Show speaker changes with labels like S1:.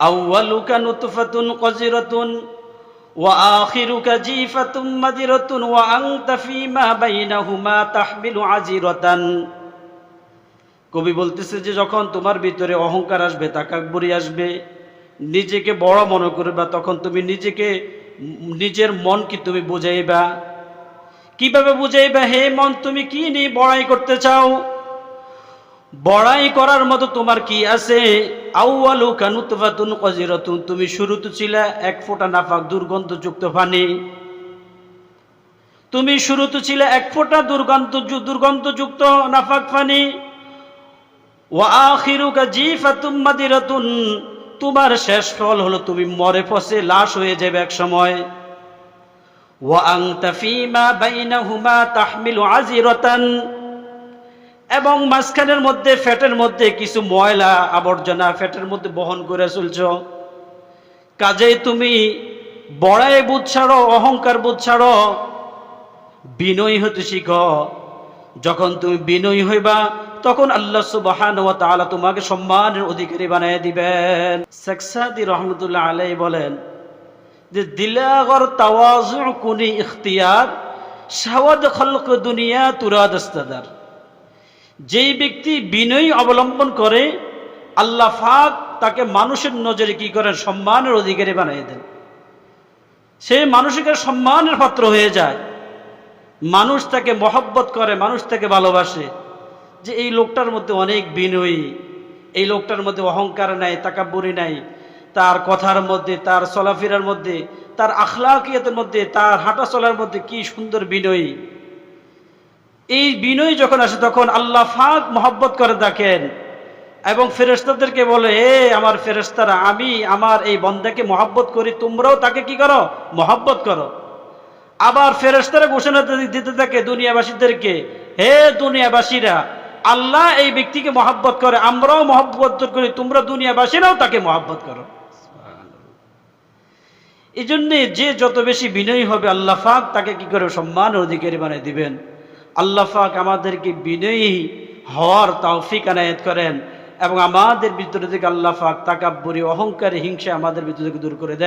S1: أولك نطفة قذرة وآخرك جيفة مدرة وأنت فيما بينهما تحمل عزيرة কবি বলতেছে যে যখন তোমার ভিতরে অহংকার আসবে তাকাকবুরি আসবে নিজেকে বড় মনে করবা তখন তুমি নিজেকে নিজের মন কি তুমি বুঝাইবা কিভাবে বুঝাইবা হে মন তুমি কি নিয়ে বড়াই করতে চাও বড়াই করার মতো তোমার কি আছে আউয়ালু কানুতফাতুন কজিরাতুন, তুমি শুরুতে ছিলে এক ফোঁটা নাফাক, দুর্গন্ধযুক্ত পানি। তুমি শুরুতে ছিলে এক ফোঁটা দুর্গন্ধ দুর্গন্ধযুক্ত নাফাক পানি। ওয়া আখিরুকা জিফাতুম মাদিরাতুন, তোমার শেষ ফল হলো তুমি মরে পচে লাশ হয়ে যাবে এক সময়। ওয়া আনতা ফীমা বাইনাহুমা তাহমিলু আজিরাতান এবং মাঝখানের মধ্যে, ফ্যাটের মধ্যে কিছু ময়লা আবর্জনা ফ্যাটের মধ্যে বহন করে চলছ। কাজেই তুমি বড়াই বুধ ছাড়ো, অহংকার বুধ ছাড়ো, বিনয়ী হতে শিখ। যখন তুমি বিনয়ী হইবা, তখন আল্লাহ সুবাহান ওয়া তাআলা তোমাকে সম্মানের অধিকারী বানিয়ে দিবেন। শেখ সাদি রহমতুল্লাহ আলাই বলেন যে, দিলাগর তাওয়াজু কুনি ইখতিয়ার সাওয়াদ খলক দুনিয়া তুরাদ ইস্তাদার। যেই ব্যক্তি বিনয়ী অবলম্বন করে, আল্লাহ ফাক তাকে মানুষের নজরে কি করেন? সম্মানের অধিকারী বানিয়ে দেন। সে মানুষকে সম্মানের পাত্র হয়ে যায়। মানুষ তাকে মহব্বত করে, মানুষ তাকে ভালোবাসে। যে এই লোকটার মধ্যে অনেক বিনয়ী, এই লোকটার মধ্যে অহংকার নাই, তাকাব্বরি নাই। তার কথার মধ্যে, তার চলাফেরার মধ্যে, তার আখলাকিয়াতের মধ্যে, তার হাঁটা চলার মধ্যে কি সুন্দর বিনয়ী। এই বিনয় যখন আসে, তখন আল্লাহ ফাক মহব্বত করে দেখেন। এবং ফেরেস্তাদেরকে বলে, এ আমার ফেরেস্তারা আমি আমার এই বন্দাকে মহব্বত করি, তোমরাও তাকে কি করো? মহব্বত করো। আবার ফেরেস্তারা ঘোষণা দিতে থাকে দুনিয়াবাসীদেরকে, হে দুনিয়াবাসীরা, আল্লাহ এই ব্যক্তিকে মহাব্বত করে, আমরাও মহব্বত করি, তোমরা দুনিয়াবাসীরাও তাকে মহাব্বত করো। এই জন্যে যে যত বেশি বিনয়ী হবে, আল্লাহ ফাক তাকে কি করে সম্মান অধিকারী বানিয়ে দিবেন? আল্লাহ পাক আমাদেরকে বিনয়ী হওয়ার তাওফিক আনায়ত করেন এবং আমাদের ভিতরে থেকে আল্লাহ তাকাব্বরী তাকাব্বরি, অহংকারী, হিংসা আমাদের ভিতরে থেকে দূর করে দেন।